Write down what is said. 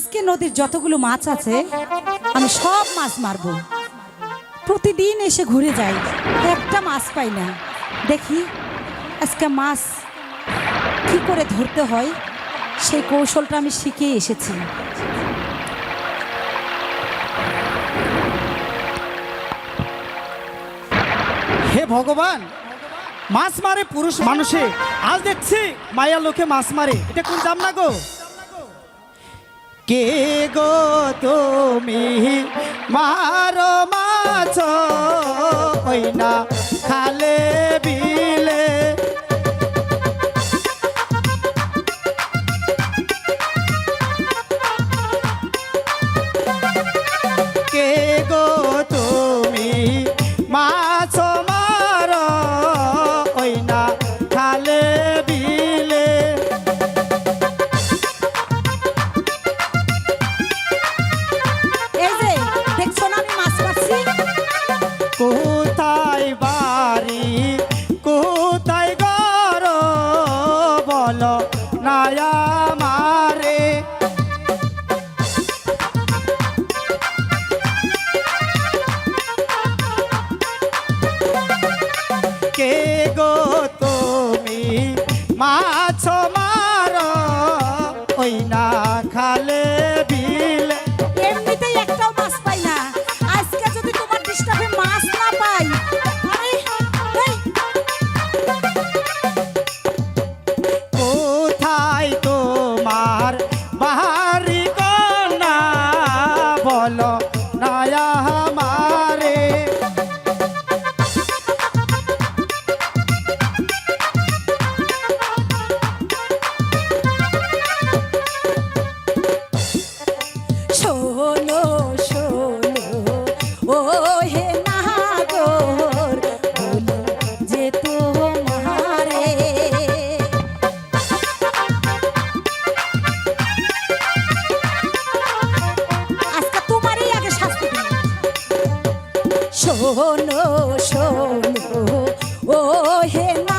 আজকে নদীর যতগুলো মাছ আছে, আমি সব মাছ মারবো। প্রতিদিন এসে ঘুরে যাই, একটা মাছ পাই না। দেখি, আজকে মাছ কি করে ধরতে হয়, সেই কৌশলটা আমি শিখে এসেছি। হে ভগবান, মাছ মারে পুরুষ মানুষে, আজ দেখছি মায়া লোকে মাছ মারে। এটা কোন জাম না গো? কে গো তুমি? মারো মাছ না কে গো? শোনো শোনো ও হে না